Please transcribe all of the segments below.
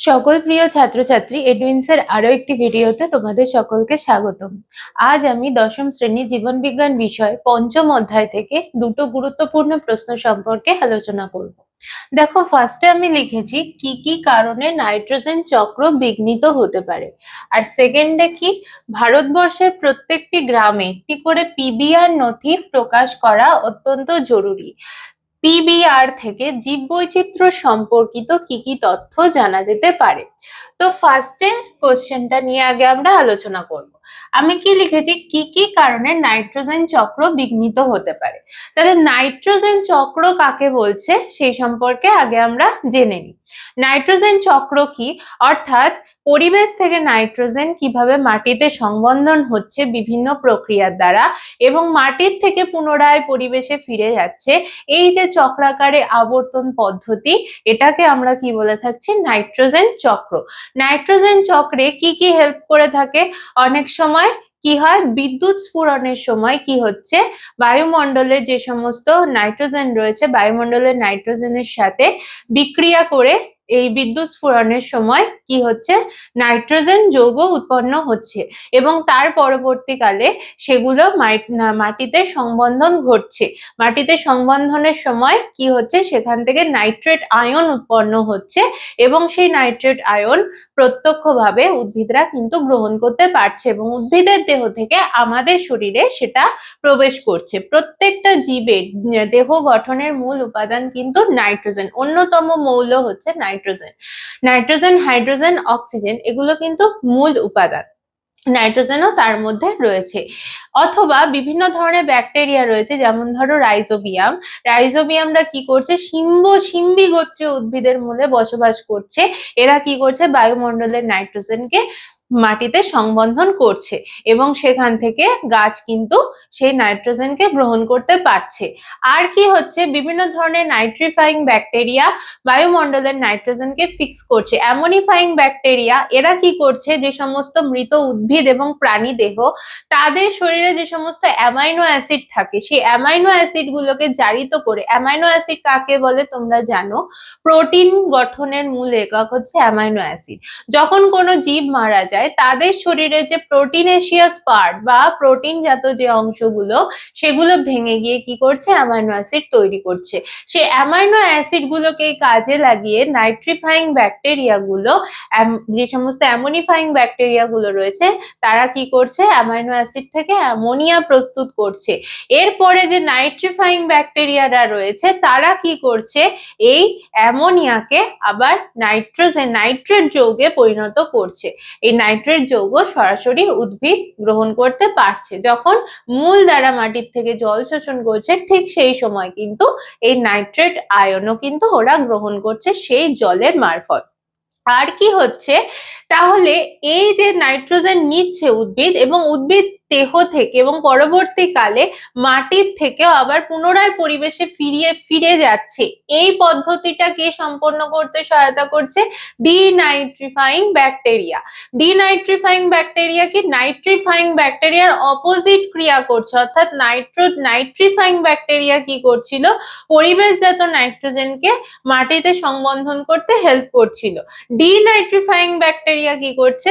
সকল প্রিয় ছাত্রছাত্রী এডুইন্সের আরও একটি ভিডিওতে তোমাদের সকলকে স্বাগতম। আজ আমি দশম শ্রেণি জীবন বিজ্ঞান বিষয় পঞ্চম অধ্যায় থেকে দুটো গুরুত্বপূর্ণ প্রশ্ন সম্পর্কে আলোচনা করব। দেখো ফার্স্টে আমি লিখেছি, কি কি কারণে নাইট্রোজেন চক্র বিঘ্নিত হতে পারে? আর সেকেন্ডে কি, ভারতবর্ষের প্রত্যেকটি গ্রামে একটি করে পিবিআর নথি প্রকাশ করা অত্যন্ত জরুরি। পিবিআর থেকে জীববৈচিত্র্য সম্পর্কিত কি কি তথ্য জানা যেতে পারে? তো ফার্স্টে কোশ্চেনটা নিয়ে আগে আমরা আলোচনা করব। আমি কি লিখেছি? কি কি কারণে নাইট্রোজেন চক্র বিঘ্নিত হতে পারে? তাহলে নাইট্রোজেন চক্র কাকে বলছে? সেই সম্পর্কে আগে আমরা জেনে নিই। নাইট্রোজেন চক্র কি? অর্থাৎ পরিবেশ থেকে নাইট্রোজেন কীভাবে মাটিতে সংবন্ধন হচ্ছে বিভিন্ন প্রক্রিয়ার দ্বারা এবং মাটির থেকে পুনরায় পরিবেশে ফিরে যাচ্ছে, এই যে চক্রাকারে আবর্তন পদ্ধতি, এটাকে আমরা কি বলে থাকছি? নাইট্রোজেন চক্র। নাইট্রোজেন চক্রে কি কি হেল্প করে থাকে? অনেক সময় কি হয়? বিদ্যুৎ স্ফুরণের সময় কি হচ্ছে? বায়ুমণ্ডলের যে সমস্ত নাইট্রোজেন রয়েছে, বায়ুমণ্ডলের নাইট্রোজেনের সাথে বিক্রিয়া করে এই বিদ্যুৎ স্ফুরণের সময় কি হচ্ছে? নাইট্রোজেন যৌগ উৎপন্ন হচ্ছে এবং তার পরবর্তীকালে সেগুলো মাটিতে সংবন্ধন ঘটছে। মাটিতে সংবন্ধনের সময় কি হচ্ছে? সেখান থেকে নাইট্রেট আয়ন উৎপন্ন হচ্ছে এবং সেই নাইট্রেট আয়ন প্রত্যক্ষভাবে উদ্ভিদরা কিন্তু গ্রহণ করতে পারছে এবং উদ্ভিদের দেহ থেকে আমাদের শরীরে সেটা প্রবেশ করছে। প্রত্যেকটা জীবের দেহ গঠনের মূল উপাদান কিন্তু নাইট্রোজেন। অন্যতম মৌল হচ্ছে nitrogen nitrogen. Nitrogen, hydrogen, oxygen এগুলো কিন্তু মূল উপাদান। নাইট্রোজেনও তার মধ্যে রয়েছে। অথবা বিভিন্ন ধরনের ব্যাকটেরিয়া রয়েছে, যেমন ধরো রাইজোবিয়াম। রাইজোবিয়ামরা কি করছে? সিম্ব সিম্বি গোত্রীয় উদ্ভিদের মূলে বসবাস করছে। এরা কি করছে? বায়ুমণ্ডলের নাইট্রোজেনকে মাটিতে সংবন্ধন করছে এবং সেখান থেকে গাছ কিন্তু সেই নাইট্রোজেনকে গ্রহণ করতে পারছে। আর কি হচ্ছে? বিভিন্ন ধরনের নাইট্রিফাইং ব্যাকটেরিয়া বায়ুমণ্ডলের নাইট্রোজেনকে ফিক্স করছে। অ্যামোনিফাইং ব্যাকটেরিয়া এরা কি করছে? যে সমস্ত মৃত উদ্ভিদ এবং প্রাণী দেহ, তাদের শরীরে যে সমস্ত অ্যামাইনো অ্যাসিড থাকে, সেই অ্যামাইনো অ্যাসিড গুলোকে জারিত করে অ্যামাইনো অ্যাসিড কাকে বলে তোমরা জানো? প্রোটিন গঠনের মূল একক হচ্ছে অ্যামাইনো অ্যাসিড যখন কোনো জীব মারা যায় তাদের শরীরে যে প্রোটিনেশিয়াস পার্ট বা প্রোটিন জাত যে অংশগুলো, সেগুলো ভেঙে গিয়ে কি করছে? অ্যামাইনো অ্যাসিড তৈরি করছে। সেই অ্যামাইনো অ্যাসিড গুলোকে কাজে লাগিয়ে নাইট্রিফাইং ব্যাকটেরিয়া গুলো যে সমস্ত অ্যামোনিফাইং ব্যাকটেরিয়া গুলো রয়েছে, তারা কি করছে? অ্যামাইনো অ্যাসিড থেকে অ্যামোনিয়া প্রস্তুত করছে। এরপরে যে নাইট্রিফাইং ব্যাকটেরিয়ারা রয়েছে, তারা কি করছে? এই অ্যামোনিয়াকে আবার নাইট্রোজেন, নাইট্রেট যৌগে পরিণত করছে। এই নাইট্রেট যৌগ সরাসরি উদ্ভিদ গ্রহণ করতে পারছে। যখন মূল দ্বারা মাটির থেকে জল শোষণ করছে, ঠিক সেই সময় কিন্তু এই নাইট্রেট আয়নও কিন্তু ওরা গ্রহণ করছে সেই জলের মারফত। আর কি হচ্ছে? তাহলে এই যে নাইট্রোজেন নিচ্ছে উদ্ভিদ এবং উদ্ভিদ দেহ থেকে এবং পরবর্তীকালে মাটির থেকেও আবার পুনরায় পরিবেশে ফিরিয়ে, ফিরে যাচ্ছে। এই পদ্ধতিটা কে সম্পন্ন করতে সহায়তা করছে ডিনাইট্রিফাইং ব্যাকটেরিয়া। ডিনাইট্রিফাইং ব্যাকটেরিয়া কি নাইট্রিফাইং ব্যাকটেরিয়ার অপোজিট ক্রিয়া করছে, অর্থাৎ নাইট্রো, নাইট্রিফাইং ব্যাকটেরিয়া কি করছিল? পরিবেশজাত নাইট্রোজেনকে মাটিতে সংবন্ধন করতে হেল্প করছিল। ডিনাইট্রিফাইং ব্যাকটেরিয়া কি করছে?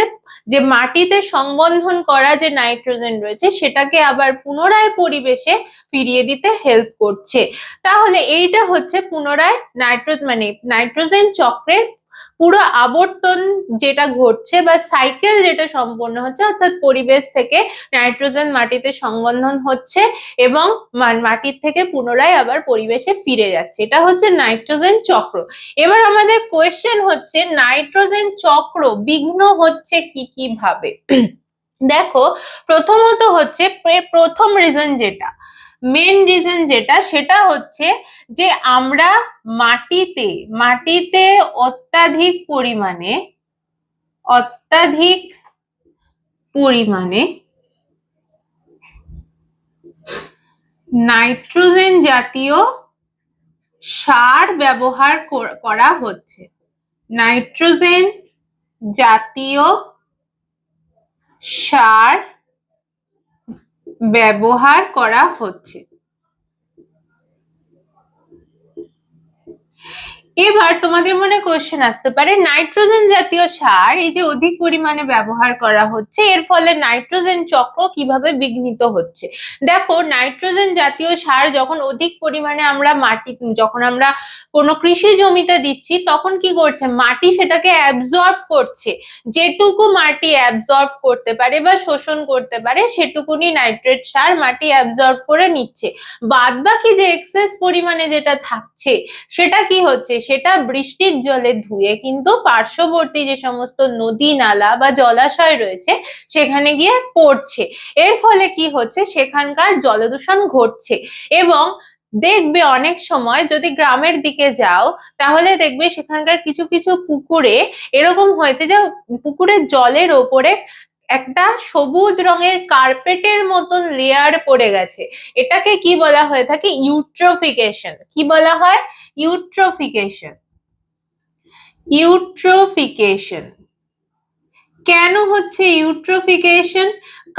যে মাটিতে সংবন্ধন করা যে নাইট্রোজেন রয়েছে, সেটাকে আবার পুনরায় পরিবেশে ফিরিয়ে দিতে হেল্প করছে। তাহলে এইটা হচ্ছে পুনরায় নাইট্রো মানে নাইট্রোজেন চক্রের পুরো আবর্তন যেটা ঘটছে বা সাইকেল যেটা সম্পন্ন হচ্ছে, অর্থাৎ পরিবেশ থেকে নাইট্রোজেন মাটিতে সংবন্ধন হচ্ছে এবং মাটির থেকে পুনরায় আবার পরিবেশে ফিরে যাচ্ছে। এটা হচ্ছে নাইট্রোজেন চক্র। এবার আমাদের কোয়েশ্চেন হচ্ছে নাইট্রোজেন চক্র বিঘ্ন হচ্ছে কি কি ভাবে দেখো, প্রথমত হচ্ছে প্রথম রিজন যেটা মেন রিজন যেটা, সেটা হচ্ছে যে আমরা মাটিতে মাটিতে অত্যাধিক পরিমাণে অত্যাধিক পরিমাণে নাইট্রোজেন জাতীয় সার ব্যবহার করা হচ্ছে। নাইট্রোজেন জাতীয় সার ব্যবহার করা হচ্ছে। এবার তোমাদের মনে কোশ্চেন আসতে পারে নাইট্রোজেন জাতীয় সার এই যে অধিক পরিমাণে ব্যবহার করা হচ্ছে, এর ফলে নাইট্রোজেন চক্র কীভাবে বিঘ্নিত হচ্ছে? দেখো নাইট্রোজেন জাতীয় সার যখন অধিক পরিমাণে আমরা মাটি, যখন আমরা কোনো কৃষি জমিতে দিচ্ছি, তখন কি করছে? মাটি সেটাকে অ্যাবজর্ব করছে। যেটুকু মাটি অ্যাবজর্ব করতে পারে বা শোষণ করতে পারে, সেটুকুনি নাইট্রেট সার মাটি অ্যাবজর্ব করে নিচ্ছে। বাদ বাকি যে এক্সেস পরিমাণে যেটা থাকছে, সেটা কি হচ্ছে? সেটা বৃষ্টির জলে ধুয়ে কিন্তু পার্শ্ববর্তী যে সমস্ত নদী নালা বা জলাশয় রয়েছে, সেখানে গিয়ে পড়ছে। এর ফলে কি হচ্ছে? সেখানকার জলদূষণ ঘটছে। এবং দেখবে অনেক সময় যদি গ্রামের দিকে যাও, তাহলে দেখবে সেখানকার কিছু কিছু পুকুরে এরকম হয়েছে যে পুকুরের জলের ওপরে একটা সবুজ রঙের কার্পেটের মতন লেয়ার পড়ে গেছে। এটাকে কি বলা হয়ে থাকে? ইউট্রোফিকেশন কি বলা হয়? ইউট্রোফিকেশন ইউট্রোফিকেশন কেন হচ্ছে ইউট্রোফিকেশন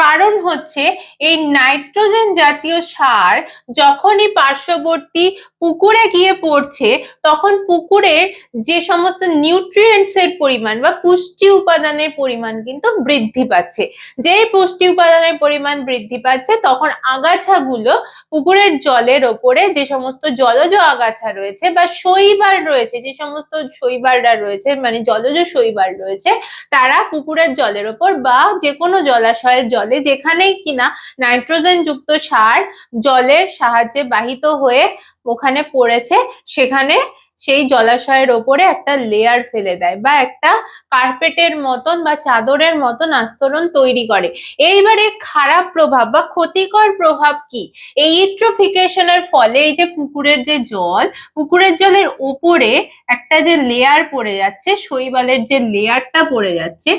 কারণ হচ্ছে এই নাইট্রোজেন জাতীয় সার যখনই পার্শ্ববর্তী পুকুরে গিয়ে পড়ছে, তখন পুকুরের যে সমস্ত নিউট্রিয়েন্টস এর পরিমাণ বা পুষ্টি উপাদানের পরিমাণ কিন্তু বৃদ্ধি পাচ্ছে। যেই পুষ্টি উপাদানের পরিমাণ বৃদ্ধি পাচ্ছে, তখন আগাছাগুলো পুকুরের জলের ওপরে যে সমস্ত জলজ আগাছা রয়েছে বা শৈবাল রয়েছে, যে সমস্ত শৈবালরা রয়েছে মানে জলজ শৈবাল রয়েছে, তারা পুকুরের জলের ওপর বা যে কোনো জলাশয়ের জলে যেখানেই কিনা নাইট্রোজেন যুক্ত সার জলের সাহায্যে বাহিত হয়ে ওখানে পড়েছে সেখানে সেই জলাশয়ের ওপরে একটা লেয়ার ফেলে দেয় বা একটা কার্পেটের মতন বা চাদরের মতন আস্তরণ তৈরি করে। এইবারে খারাপ প্রভাব বা ক্ষতিকর প্রভাব কি? এই ইট্রোফিকেশনের ফলে এই যে পুকুরের যে জল, পুকুরের জলের ওপরে একটা যে লেয়ার পড়ে যাচ্ছে, শৈবালের যে লেয়ারটা পড়ে যাচ্ছে,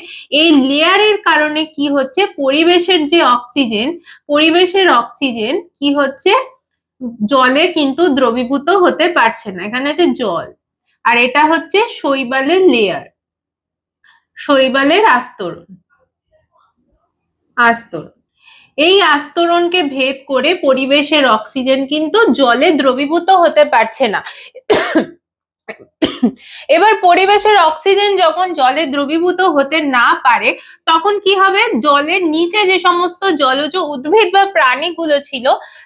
এই লেয়ারের কারণে কি হচ্ছে? পরিবেশের যে অক্সিজেন পরিবেশের অক্সিজেন কি হচ্ছে? জলে কিন্তু দ্রবীভূত হতে পারছে না। এখানে আছে জল। আর এটা হচ্ছে শৈবালের লেয়ার শৈবালের আস্তরণ। আস্তরণ। এই আস্তরণকে ভেদ করে পরিবেশের অক্সিজেন কিন্তু জলে দ্রবীভূত হতে পারছে না। এবার পরিবেশের অক্সিজেন যখন জলে দ্রবীভূত হতে না পারে, তখন কি হবে? জলের নিচে যে সমস্ত জলজ উদ্ভিদ বা প্রাণীগুলো ছিল,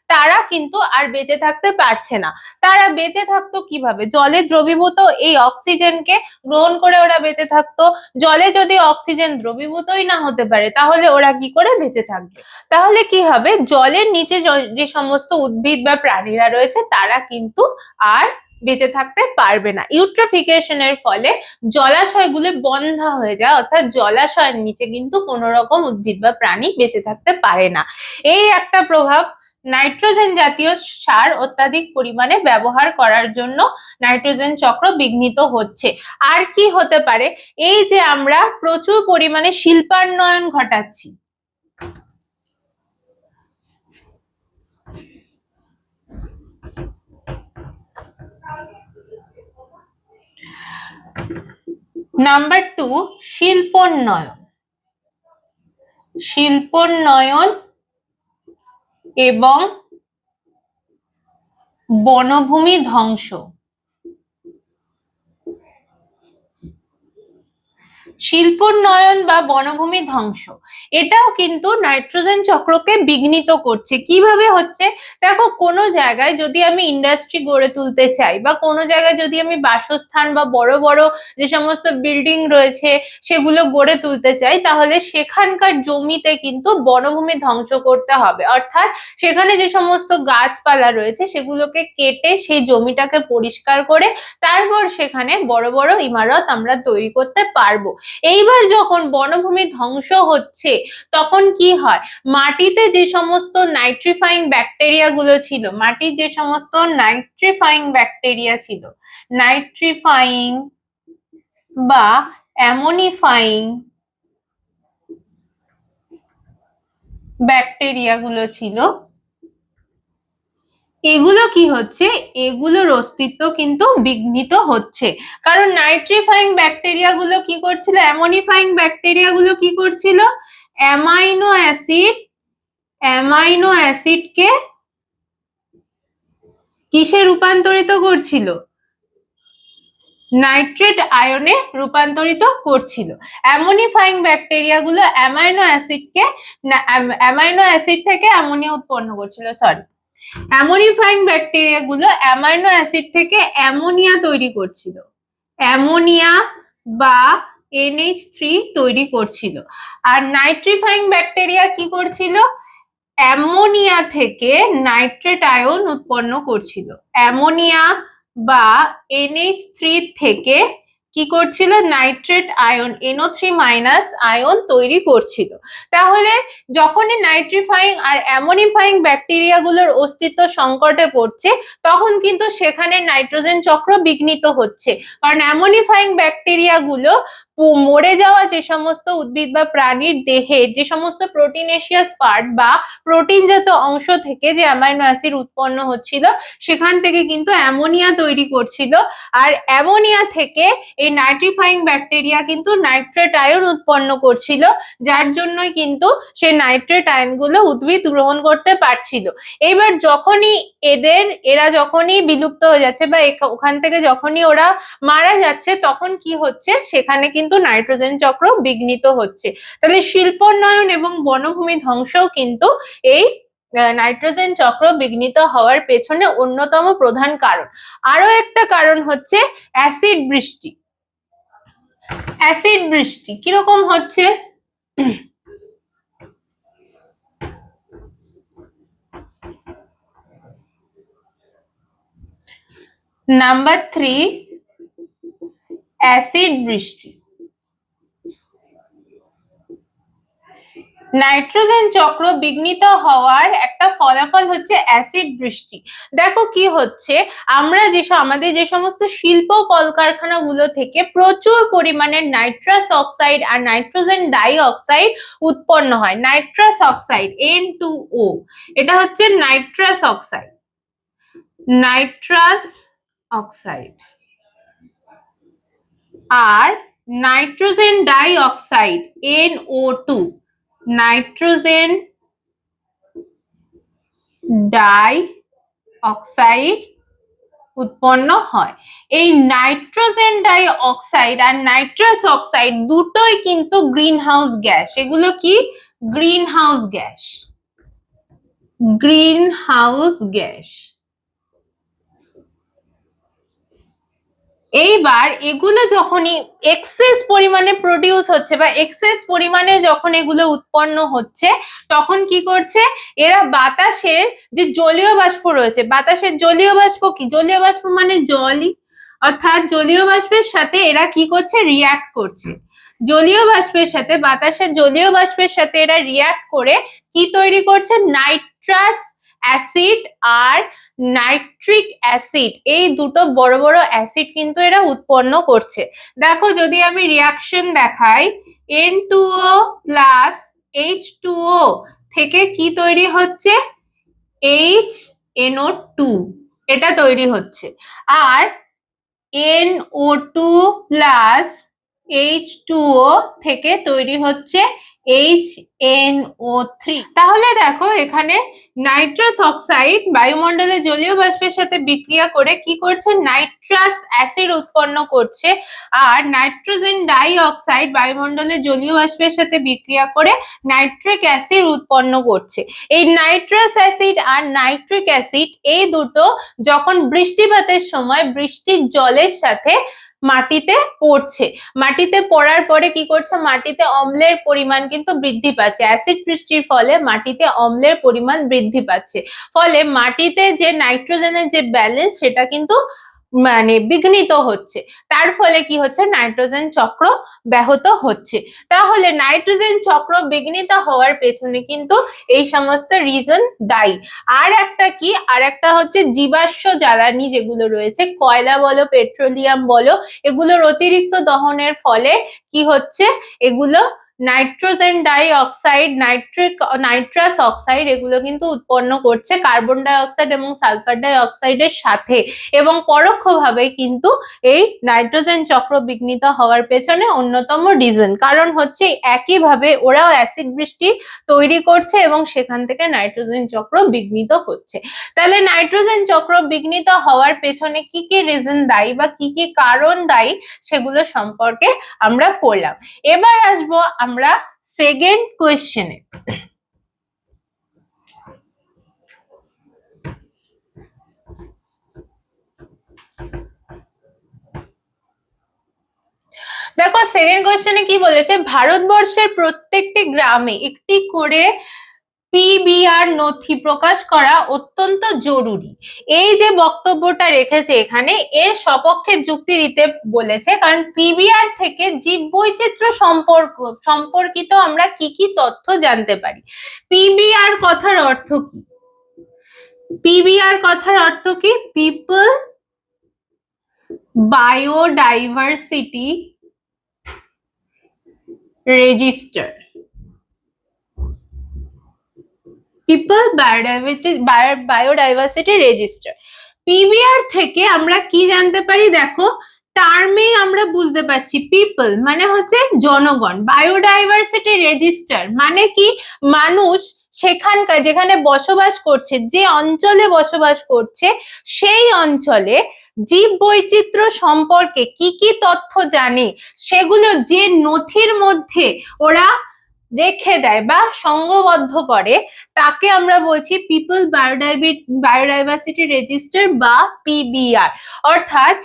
তারা কিন্তু আর বেঁচে থাকতে পারছে না। তারা বেঁচে থাকতো কীভাবে? জলে দ্রবীভূত এই অক্সিজেনকে গ্রহণ করে ওরা বেঁচে থাকতো। জলে যদি অক্সিজেন দ্রবীভূতই না হতে পারে, তাহলে ওরা কি করে? বেঁচে থাকবে। তাহলে কি হবে? জলের নিচে যে সমস্ত উদ্ভিদ বা প্রাণীরা রয়েছে, তারা কিন্তু আর বেঁচে থাকতে পারবে না। ইউট্রোফিকেশনের ফলে জলাশয়গুলো বন্ধ হয়ে যায়, অর্থাৎ জলাশয়ের নিচে কিন্তু কোনো রকম উদ্ভিদ বা প্রাণী বেঁচে থাকতে পারে না। এই একটা প্রভাব নাইট্রোজেন জাতীয় সার অত্যাধিক পরিমাণে ব্যবহার করার জন্য নাইট্রোজেন চক্র বিঘ্নিত হচ্ছে। আর কি হতে পারে? এই যে আমরা প্রচুর পরিমাণে শিল্পান্নয়ন ঘটাচ্ছি। Number two শিল্পোন্নয়ন। শিল্পোন্নয়ন এবং বনভূমি ধ্বংস। শিল্পোন্নয়ন বা বনভূমি ধ্বংস। এটাও কিন্তু নাইট্রোজেন চক্রকে বিঘ্নিত করছে। কীভাবে হচ্ছে? দেখো, কোনো জায়গায় যদি আমি ইন্ডাস্ট্রি গড়ে তুলতে চাই বা কোনো জায়গায় যদি আমি বাসস্থান বা বড় বড় যে সমস্ত বিল্ডিং রয়েছে সেগুলো গড়ে তুলতে চাই, তাহলে সেখানকার জমিতে কিন্তু বনভূমি ধ্বংস করতে হবে। অর্থাৎ সেখানে যে সমস্ত গাছপালা রয়েছে সেগুলোকে কেটে সেই জমিটাকে পরিষ্কার করে তারপর সেখানে বড় বড় ইমারত আমরা তৈরি করতে পারব। এইবার যখন বনভূমি ধ্বংস হচ্ছে, তখন কি হয়? মাটিতে যে সমস্ত নাইট্রিফাইং ব্যাকটেরিয়া গুলো ছিল, মাটির যে সমস্ত নাইট্রিফাইং ব্যাকটেরিয়া ছিল নাইট্রিফাইং বা অ্যামোনিফাইং ব্যাকটেরিয়া গুলো ছিল এগুলো কি হচ্ছে? এগুলোর অস্তিত্ব কিন্তু বিঘ্নিত হচ্ছে। কারণ নাইট্রিফাইং ব্যাকটেরিয়া গুলো কি করছিল? অ্যামোনিফাইং ব্যাকটেরিয়া গুলো কি করছিল? অ্যামাইনো অ্যাসিড, অ্যামাইনো অ্যাসিডকে কিসে রূপান্তরিত করছিল? নাইট্রেট আয়নে রূপান্তরিত করছিল। অ্যামোনিফাইং ব্যাকটেরিয়াগুলো অ্যামাইনো অ্যাসিডকে, অ্যামাইনো অ্যাসিড থেকে অ্যামোনিয়া উৎপন্ন করছিল সরি অ্যামোনিফাইং ব্যাকটেরিয়াগুলো অ্যামাইনো অ্যাসিড থেকে অ্যামোনিয়া তৈরি করছিল। অ্যামোনিয়া বা এনএইচ থ্রি তৈরি করছিল। আর নাইট্রিফাইং ব্যাকটেরিয়া কি করছিল? অ্যামোনিয়া থেকে নাইট্রেট আয়ন উৎপন্ন করছিল। অ্যামোনিয়া বা এনএইচ থ্রি থেকে কি করছিল? Nitrate ion N O three minus ion তৈরি করছিল। তাহলে যখনই নাইট্রিফাইং আর অ্যামোনিফাইং ব্যাকটেরিয়াগুলোর অস্তিত্ব সংকটে পড়ছে, তখন কিন্তু সেখানে নাইট্রোজেন চক্র বিঘ্নিত হচ্ছে। কারণ অ্যামোনিফাইং ব্যাকটেরিয়াগুলো মরে যাওয়া যে সমস্ত উদ্ভিদ বা প্রাণীর দেহে যে সমস্ত প্রোটিনেশিয়াস পার্ট বা প্রোটিনজাত অংশ থেকে যে অ্যামাইনো অ্যাসিড উৎপন্ন হচ্ছিল, সেখান থেকে কিন্তু অ্যামোনিয়া তৈরি করছিল। আর অ্যামোনিয়া থেকে এই নাইট্রিফাইং ব্যাকটেরিয়া কিন্তু নাইট্রেট আয়ন উৎপন্ন করছিল, যার জন্যই কিন্তু সে নাইট্রেট আয়নগুলো উদ্ভিদ গ্রহণ করতে পারছিল। এবার যখনই এদের, এরা যখনই বিলুপ্ত হয়ে যাচ্ছে বা ওখান থেকে যখনই ওরা মারা যাচ্ছে, তখন কি হচ্ছে? সেখানে কিন্তু নাইট্রোজেন চক্র বিঘ্নিত হচ্ছে। তাহলে শিল্পোন্নয়ন এবং বনভূমি ধ্বংসও কিন্তু এই নাইট্রোজেন চক্র বিঘ্নিত হওয়ার পেছনে অন্যতম প্রধান কারণ। আরও একটা কারণ হচ্ছে অ্যাসিড বৃষ্টি। অ্যাসিড বৃষ্টি কীরকম হচ্ছে? নাম্বার থ্রি, অ্যাসিড বৃষ্টি। নাইট্রোজেন চক্র বিঘ্নিত হওয়ার একটা ফলাফল হচ্ছে অ্যাসিড বৃষ্টি। দেখো কি হচ্ছে, আমরা যে আমাদের যে সমস্ত শিল্প কলকারখানাগুলো থেকে প্রচুর পরিমাণে নাইট্রাস অক্সাইড আর নাইট্রোজেন ডাই অক্সাইড উৎপন্ন হয়। Nitrous oxide N two O এটা হচ্ছে নাইট্রাস অক্সাইড। নাইট্রাস অক্সাইড আর nitrogen dioxide O two nitrogen dioxide উৎপন্ন হয়। এই নাইট্রোজেন ডাই অক্সাইড আর নাইট্রাস অক্সাইড দুটোই কিন্তু গ্রিন হাউস গ্যাস। এগুলো কি? Greenhouse gas. Greenhouse gas. এইবার এগুলো যখনই এক্সেস পরিমাণে প্রডিউস হচ্ছে বা এক্সেস পরিমাণে যখন এগুলো উৎপন্ন হচ্ছে, তখন কি করছে? এরা বাতাসের যে জলীয় বাষ্প রয়েছে, বাতাসের জলীয় বাষ্প কি? জলীয় বাষ্প মানে জলই। অর্থাৎ জলীয় বাষ্পের সাথে এরা কি করছে? রিয়াক্ট করছে। জলীয় বাষ্পের সাথে, বাতাসের জলীয় বাষ্পের সাথে এরা রিয়াক্ট করে কি তৈরি করছে? নাইট্রাস অ্যাসিড আর নাইট্রিক অ্যাসিড এই দুটো বড় বড় অ্যাসিড কিন্তু এরা উৎপন্ন করছে। দেখো যদি আমি রিয়াকশন দেখাই N two O plus H two থেকে কি তৈরি হচ্ছে? এইচ এনও টু এটা তৈরি হচ্ছে। আর N two plus H two থেকে তৈরি হচ্ছে এইচ এন ও থ্রি তাহলে দেখো এখানে নাইট্রাস অক্সাইড বায়ুমণ্ডলে জলীয় বাষ্পের সাথে বিক্রিয়া করে কি করছে? নাইট্রাস অ্যাসিড উৎপন্ন করছে। আর নাইট্রোজেন ডাই অক্সাইড বায়ুমণ্ডলে জলীয় বাষ্পের সাথে বিক্রিয়া করে নাইট্রিক অ্যাসিড উৎপন্ন করছে। এই নাইট্রাস অ্যাসিড আর নাইট্রিক অ্যাসিড এই দুটো যখন বৃষ্টিপাতের সময় বৃষ্টির জলের সাথে মাটিতে পড়ছে। মাটিতে পড়ার পরে কি করছে? মাটিতে অম্লের পরিমাণ কিন্তু বৃদ্ধি পাচ্ছে। অ্যাসিড বৃষ্টির ফলে মাটিতে অম্লের পরিমাণ বৃদ্ধি পাচ্ছে। ফলে মাটিতে যে নাইট্রোজেনের যে ব্যালেন্স, সেটা কিন্তু মানে বিঘ্নিত হচ্ছে। তার ফলে কি হচ্ছে? নাইট্রোজেন চক্র ব্যাহত হচ্ছে। তাহলে নাইট্রোজেন চক্র বিঘ্নিত হওয়ার পেছনে কিন্তু এই সমস্ত রিজন দায়ী। আর একটা কি? আর একটা হচ্ছে জীবাশ্ম জ্বালানি যেগুলো রয়েছে, কয়লা বলো পেট্রোলিয়াম বলো, এগুলোর অতিরিক্ত দহনের ফলে কি হচ্ছে? এগুলো nitrogen dioxide nitric, nitrous oxide এগুলো কিন্তু উৎপন্ন করছে কার্বন ডাই অক্সাইড এবং সালফার ডাই অক্সাইডের সাথে এবং পরোক্ষভাবে কিন্তু এই নাইট্রোজেন চক্র বিঘ্নিত হওয়ার পেছনে অন্যতম রিজন কারণ হচ্ছে একইভাবে ওরাও অ্যাসিড বৃষ্টি তৈরি করছে এবং সেখান থেকে নাইট্রোজেন চক্র বিঘ্নিত হচ্ছে। তাহলে নাইট্রোজেন চক্র বিঘ্নিত হওয়ার পেছনে কি কি রিজন দায়ী বা কি কি কারণ দায়ী সেগুলো সম্পর্কে আমরা পড়লাম। এবার আসব আমরা সেকেন্ড কোয়েশ্চেনে দেখো সেকেন্ড কোয়েশ্চেনে কি বলেছে? ভারতবর্ষের প্রত্যেকটি গ্রামে একটি করে পিবিআর নথি প্রকাশ করা অত্যন্ত জরুরি। এই যে বক্তব্যটা রেখেছে এখানে, এর সপক্ষে যুক্তি দিতে বলেছে, কারণ পিবিআর থেকে জীববৈচিত্র্য সম্পর্ক, সম্পর্কিত আমরা কি কি তথ্য জানতে পারি? পিবিআর কথার অর্থ কি? পিবিআর কথার অর্থ কি? People biodiversity register people biodiversity register PBR থেকে আমরা কি জানতে পারি? দেখো টার্মে আমরা বুঝতে পারছি পিপল মানে হচ্ছে জনগণ। বায়োডাইভার্সিটি রেজিস্টার মানে কি? মানুষ সেখানকার যেখানে বসবাস করছে, যে অঞ্চলে বসবাস করছে, সেই অঞ্চলে জীব বৈচিত্র্য সম্পর্কে কি কি তথ্য জানে? সেগুলো যে নথির মধ্যে ওরা রেখে দেয় বা সঙ্গবদ্ধ করে তাকে আমরা বলছি পিপল বায়োডাইভার্সিটি রেজিস্টার বা পিবিআর অর্থাৎ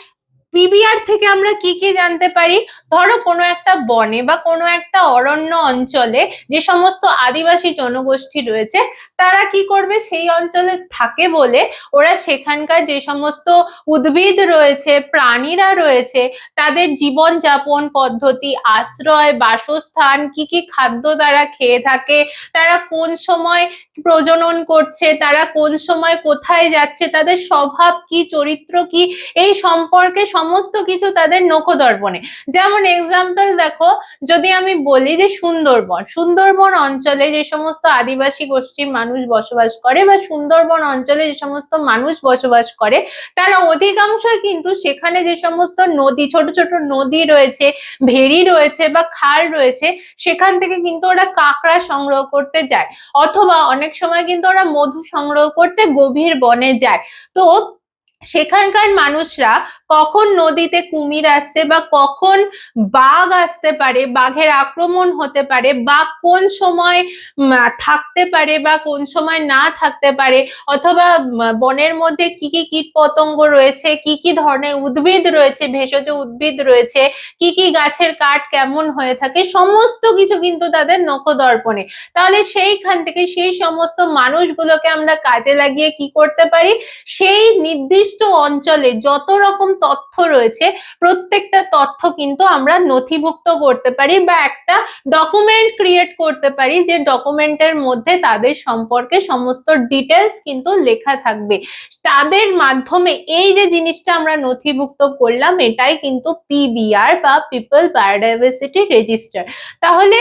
পিবিআর থেকে আমরা কি কি জানতে পারি? ধরো কোনো একটা বনে বা কোনো একটা অরণ্য অঞ্চলে যে সমস্ত আদিবাসী জনগোষ্ঠী রয়েছে, তারা কি করবে? সেই অঞ্চলে থাকে বলে ওরা সেখানকার যে সমস্ত উদ্ভিদ রয়েছে, প্রাণীরা রয়েছে, তাদের জীবন যাপন পদ্ধতি, আশ্রয়, বাসস্থান, কি কি খাদ্য তারা খেয়ে থাকে, তারা কোন সময় প্রজনন করছে, তারা কোন সময় কোথায় যাচ্ছে, তাদের স্বভাব কি, চরিত্র কি, এই সম্পর্কে সমস্ত কিছু তাদের নখদর্পণে। যেমন এক্সাম্পল দেখো, যদি আমি বলি যে সুন্দরবন সুন্দরবন অঞ্চলে যে সমস্ত আদিবাসী গোষ্ঠীর মানুষ বসবাস করে বা সুন্দরবন অঞ্চলে যে সমস্ত মানুষ বসবাস করে, তারা অধিকাংশই কিন্তু সেখানে যে সমস্ত নদী, ছোট ছোট নদী রয়েছে ভেরি রয়েছে বা খাল রয়েছে, সেখান থেকে কিন্তু ওরা কাঁকড়া সংগ্রহ করতে যায়। অথবা অনেক সময় কিন্তু ওরা মধু সংগ্রহ করতে গভীর বনে যায়। তো সেখানকার মানুষরা কখন নদীতে কুমির আসছে বা কখন বাঘ আসতে পারে, বাঘের আক্রমণ হতে পারে বা কোন সময় থাকতে পারে বা কোন সময় না থাকতে পারে, অথবা বনের মধ্যে কি কি কীট পতঙ্গ রয়েছে, কি কি ধরনের উদ্ভিদ রয়েছে, ভেষজ উদ্ভিদ রয়েছে, কি কি গাছের কাঠ কেমন হয়ে থাকে, সমস্ত কিছু কিন্তু তাদের নখদর্পণে। তাহলে সেইখান থেকে সেই সমস্ত মানুষগুলোকে আমরা কাজে লাগিয়ে কি করতে পারি? সেই নির্দিষ্ট অঞ্চলে যত রকম তথ্য রয়েছে, প্রত্যেকটা তথ্য কিন্তু আমরা নথিভুক্ত করতে পারি বা একটা ডকুমেন্ট ক্রিয়েট করতে পারি যে ডকুমেন্টের মধ্যে তাদের সম্পর্কে সমস্ত ডিটেলস কিন্তু লেখা থাকবে। তাদের মাধ্যমে এই যে জিনিসটা আমরা নথিভুক্ত করলাম, এটাই কিন্তু পিবিআর বা পিপল বায়োডাইভার্সিটি রেজিস্টার তাহলে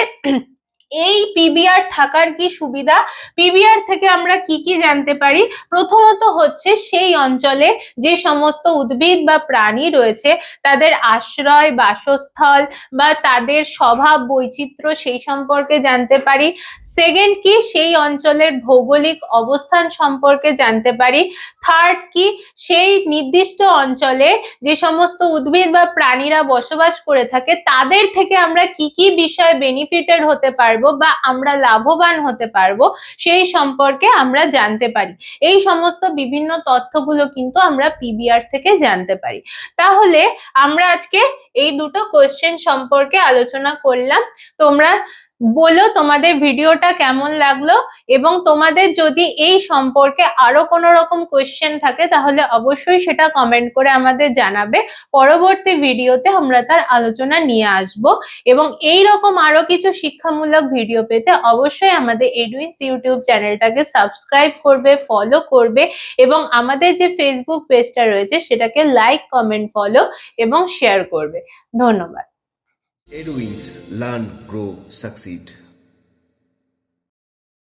এই পিবিআর থাকার কি সুবিধা? পিবিআর থেকে আমরা কি কি জানতে পারি? প্রথমত হচ্ছে সেই অঞ্চলে যে সমস্ত উদ্ভিদ বা প্রাণী রয়েছে, তাদের আশ্রয়, বাসস্থল বা তাদের স্বভাব বৈচিত্র্য সেই সম্পর্কে জানতে পারি। সেকেন্ড কি? সেই অঞ্চলের ভৌগোলিক অবস্থান সম্পর্কে জানতে পারি। থার্ড কি? সেই নির্দিষ্ট অঞ্চলে যে সমস্ত উদ্ভিদ বা প্রাণীরা বসবাস করে থাকে, তাদের থেকে আমরা কি কি বিষয়ে বেনিফিটেড হতে পারব? পারব বা আমরা লাভবান হতে পারব, সেই সম্পর্কে আমরা জানতে পারি। এই সমস্ত বিভিন্ন তথ্যগুলো কিন্তু আমরা পিবিআর থেকে জানতে পারি। তাহলে আমরা আজকে এই দুটো কোয়েশ্চেন সম্পর্কে আলোচনা করলাম। তোমরা বলো তোমাদের ভিডিওটা কেমন লাগল এবং তোমাদের যদি এই সম্পর্কে আরও কোনো রকম কোয়েশ্চেন থাকে, তাহলে অবশ্যই সেটা কমেন্ট করে আমাদের জানাবে। পরবর্তী ভিডিওতে আমরা তার আলোচনা নিয়ে আসব এবং এই রকম আরও কিছু শিক্ষামূলক ভিডিও পেতে অবশ্যই আমাদের এডুইন্স ইউটিউব চ্যানেলটাকে সাবস্ক্রাইব করবে ফলো করবে এবং আমাদের যে ফেসবুক পেজটা রয়েছে, সেটাকে লাইক কমেন্ট ফলো এবং শেয়ার করবে। ধন্যবাদ। Edwins Learn, Grow, Succeed.